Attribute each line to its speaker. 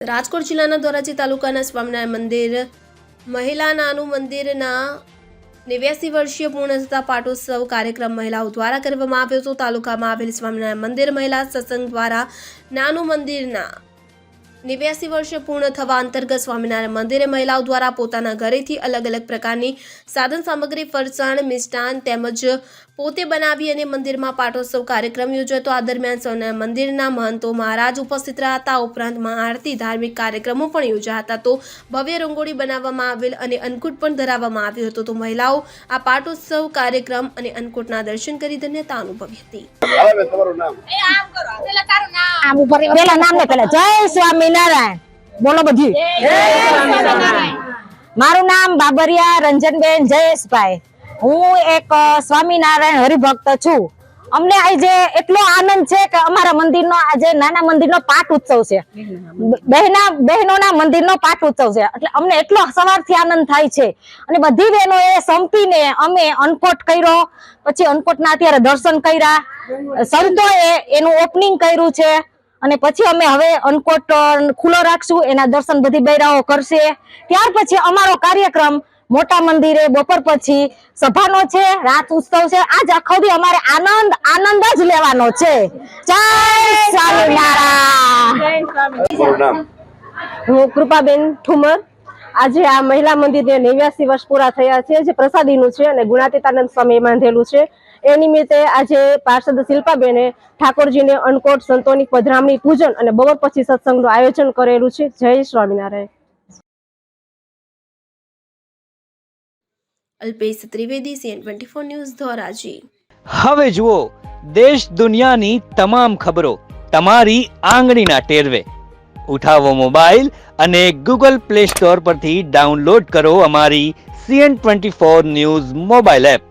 Speaker 1: રાજકોટ જિલ્લાના ધોરાજી તાલુકાના સ્વામિનારાયણ મંદિર, મહિલા નાનું મંદિરના નેવ્યાસી વર્ષીય પૂર્ણ થતા પાટોત્સવ કાર્યક્રમ મહિલાઓ દ્વારા કરવામાં આવ્યો હતો. તાલુકામાં આવેલ સ્વામિનારાયણ મંદિર મહિલા સત્સંગ દ્વારા નાનું મંદિરના નેવ્યાસી વર્ષ પૂર્ણ થવા અંતર્ગત સ્વામિનારાયણ મંદિરે મહિલાઓ દ્વારા પોતાના ઘરેથી અલગ અલગ પ્રકારની સાધન સામગ્રી ફરસાણ મિષ્ટાન તેમજ પોતે બનાવી અને મંદિરમાં પાટોત્સવ કાર્યક્રમ યોજાયો હતો આ દરમિયાન સ્વામિનારાયણ મંદિરના મહંતો મહારાજ ઉપસ્થિત રહ્યા હતા ઉપરાંત મહાઆરતી ધાર્મિક કાર્યક્રમો પણ યોજાયા હતા. તો ભવ્ય રંગોળી બનાવવામાં આવેલ અને અન્નકૂટ પણ ધરાવવામાં આવ્યો હતો. તો મહિલાઓ આ પાટોત્સવ કાર્યક્રમ અને અન્નકૂટના દર્શન કરી ધન્યતા અનુભવી હતી.
Speaker 2: નામ
Speaker 3: ઉપર પેલા નામ ને પેલા જય સ્વામિનારાયણ. બોલો બધી. મારું નામ બાબરિયા રંજનબેન જયેશભાઈ. હું એક સ્વામિનારાયણ હરિભક્ત છું. અમને આજે એટલો આનંદ છે કે અમારા મંદિરનો આજે નાના મંદિરનો પાઠ ઉત્સવ છે. બહેના બહેનોના મંદિરનો પાઠ ઉત્સવ છે. એટલે અમને એટલો સવારથી આનંદ થાય છે. અને બધી બહેનોએ સંપીને અમે અનકોટ કર્યો. પછી અનકોટના અત્યારે દર્શન કર્યા. સંતોએ એનું ઓપનિંગ કર્યું છે. અને પછી અમે હવે અનકોટ ખુલ્લો રાખશું એના દર્શન બધી બૈરાઓ કરશે. ત્યાર પછી અમારો કાર્યક્રમ મોટા મંદિરે બપોર પછી સભાનો છે રાત ઉત્સવ છે. આજ આખો દી અમારે આનંદ આનંદ જ લેવાનો છે. જય સ્વામિનારાયણ
Speaker 4: હું કૃપાબેન ઠુમર. આજે આ મહિલા મંદિરને નેવ્યાસી વર્ષ પૂરા થયા છે. જે પ્રસાદીનું છે અને ગુણાતીતાનંદ સ્વામી બાંધેલું છે. એ નિમિત્તે આજે પાર્ષદ શિલ્પાબેને ઠાકોરજીને અન્નકોટ સંતોની પધરામણી પૂજન અને બપોર પછી સત્સંગનું આયોજન કરેલું છે. Jai Swaminarayan.
Speaker 1: Alpesh Trivedi CN twenty four news Dhoraji.
Speaker 5: હવે જુઓ દેશ દુનિયાની તમામ ખબરો તમારી આંગળીના ટેરવે. ઉઠાવો મોબાઈલ અને ગૂગલ પ્લે સ્ટોર પરથી ડાઉનલોડ કરો અમારી CN twenty four news mobile app.